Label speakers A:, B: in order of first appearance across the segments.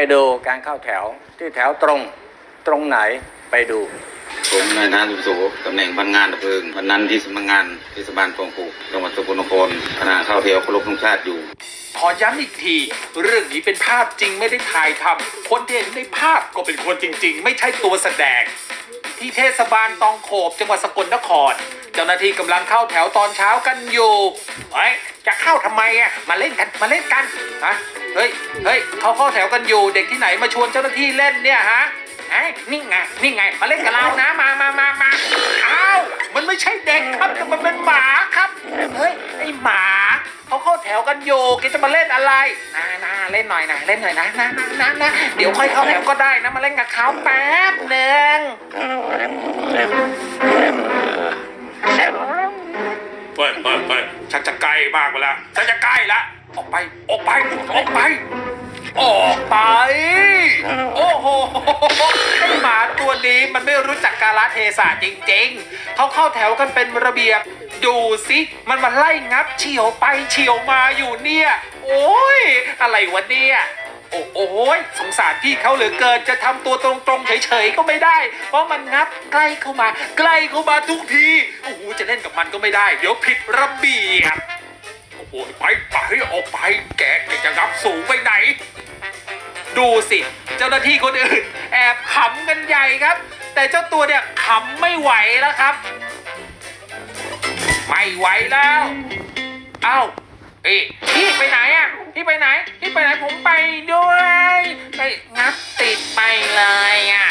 A: ไปดูการเข้าแถวที่แถวตรงตรงไหนไปดู
B: ผมนายนาสุโสตำแหน่งพนักงานดับเพลิงวันนั้นที่สำนักงานเทศบาลคลองปูจังหวัดสกลนครขณะเข้าแถวเคารพธงชาติอยู่
C: ขอย้ำอีกที เรื่องนี้เป็นภาพจริงไม่ได้ถ่ายทำคนที่เห็นในภาพก็เป็นคนจริง ๆ ไม่ใช่ตัวแสดง ที่เทศบาลตองโขบจังหวัดสกลนคร เจ้าหน้าที่กำลังเข้าแถวตอนเช้ากันอยู่เฮ้ยจะเข้าทำไมอะมาเล่นกันมาเล่นกันฮะเฮ้ยเฮ้ยเขาเข้าแถวกันอยู่เด็กที่ไหนมาชวนเจ้าหน้าที่เล่นเนี่ยฮะไอ้นี่ไงนี่ไงมาเล่นกับเรานะมามามามาอ้าวมันไม่ใช่เด็กครับแต่มันเป็นหมาครับเฮ้ยไอหมา เขาเข้าแถวกันอยู่แกจะมาเล่นอะไรนะนะเล่นหน่อยนะเล่นหน่อยนะนะนะนะนะเดี๋ยวค่อยเข้าแถวก็ได้นะมาเล่นกับเขาแป๊บหนึ่งเฮ้ยเฮ้ยเฮ้ยชักจะใกล้มากไปแล้วชักจะใกล้ละออกไปออกไปออกไป ออกไป โอ้โหไอหมาตัวนี้มันไม่รู้จักกาลเทศะจริง ๆเขาเข้าแถวกันเป็นระเบียบ ดูสิมันมาไล่งับเฉียวไปเฉียวมาอยู่เนี่ย โอ้ยอะไรวะเนี่ยโอ้โอ้ยสงสารพี่เขาเหลือเกินจะทำตัวตรงๆเฉยๆก็ไม่ได้ เพราะมันงับใกล้เข้ามา ใกล้เข้ามาทุกทีโอ้โหจะเล่นกับมันก็ไม่ได้ เดี๋ยวผิดระเบียบโอ้โหไปไปออกไปแกแกจะงับสูงไปไหน ดูสิเจ้าหน้าที่คนอื่น แอบขำกันใหญ่ครับ แต่เจ้าตัวเนี่ยขำไม่ไหวแล้วครับ ไม่ไหวแล้ว เอ้าเอ้ยพี่ไปไหนอะพี่ไปไหนพี่ไปไหนผมไปด้วยไปงับติดไปเลยอะ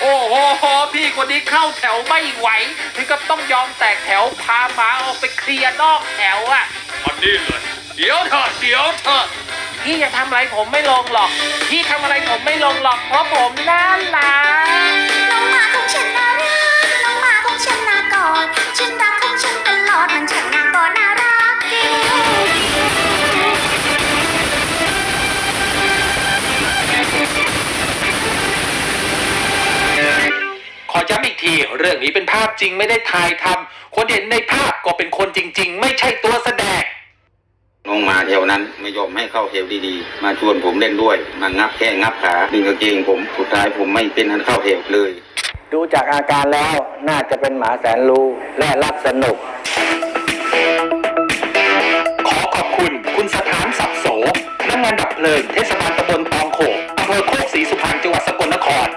C: โอ้โหพี่คนนี้เข้าแถวไม่ไหวถึงกับต้องยอมแตกแถวพาหมาออกไปเคลียร์นอกแถวอะอันนี้เลยเดี๋ยวเถอะเดี๋ยวเถอะพี่จะทำอะไรผมไม่ลงหรอก พี่ทำอะไรผมไม่ลงหรอกเพราะผมน่ารัก ย้ำอีกที เรื่องนี้เป็นภาพจริงไม่ได้ถ่ายทำคนเห็นในภาพก็เป็นคนจริง ๆ ไม่ใช่ตัวแสดง
B: น้องหมาแถวนั้นไม่ยอมให้เข้าแถวดีๆ มาชวนผมเล่นด้วยมางับแค่งับขาดึงกางเกงผมสุดท้ายผมไม่เป็นอันเข้าแถวเลย
A: ดูจากอาการแล้วน่าจะเป็นหมาแสนรู้และรักสนุก
C: ขอขอบคุณคุณสถานสับโสพนักงานดับเพลิงเทศบาลตำบลตองโขกอำเภอโคกศรีสุพรรณจังหวัดสกลนคร